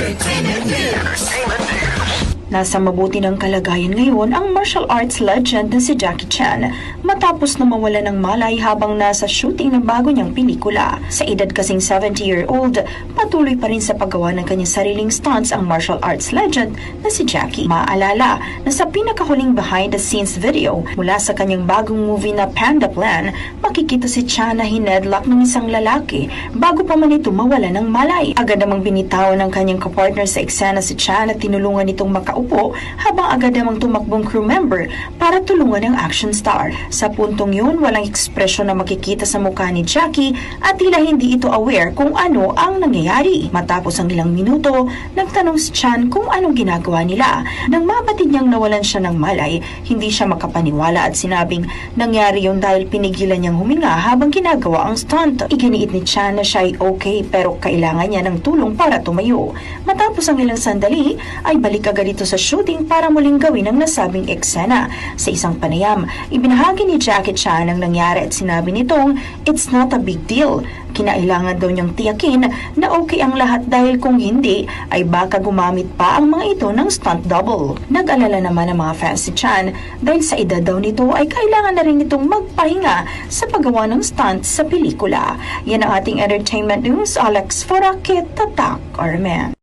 Entertainment News. Nasa mabuti ng kalagayan ngayon ang martial arts legend na si Jackie Chan matapos na mawala ng malay habang nasa shooting ng bago niyang pelikula. Sa edad kasing 70-year-old, patuloy pa rin sa paggawa ng kanyang sariling stunts ang martial arts legend na si Jackie. Maaalala na sa pinakahuling behind-the-scenes video mula sa kanyang bagong movie na Panda Plan, makikita si Chan na hinedlock ng isang lalaki bago pa man ito mawala ng malay. Agad namang binitawan ng kanyang kapartner sa eksena si Chan at tinulungan itong makaupo habang agad namang tumakbong crew member para tulungan ang action star. Sa puntong yun, walang ekspresyon na makikita sa mukha ni Jackie at tila hindi ito aware kung ano ang nangyayari. Matapos ang ilang minuto, nagtanong si Chan kung anong ginagawa nila. Nang mabatid niyang nawalan siya ng malay, hindi siya makapaniwala at sinabing nangyari yun dahil pinigilan niyang huminga habang ginagawa ang stunt. Iginiit ni Chan na siya ay okay pero kailangan niya ng tulong para tumayo. Matapos ang ilang sandali, ay balik agad ito sa shooting para muling gawin ang nasabing eksena. Sa isang panayam, ibinahagi ni Jackie Chan ang nangyari at sinabi nitong, It's not a big deal. Kinailangan daw niyang tiyakin na okay ang lahat dahil kung hindi, ay baka gumamit pa ang mga ito ng stunt double. Nag-alala naman ang mga fans si Chan dahil sa edad daw nito ay kailangan na rin itong magpahinga sa paggawa ng stunt sa pelikula. Yan ang ating entertainment news. Alex Forakit, Tatak, Armen.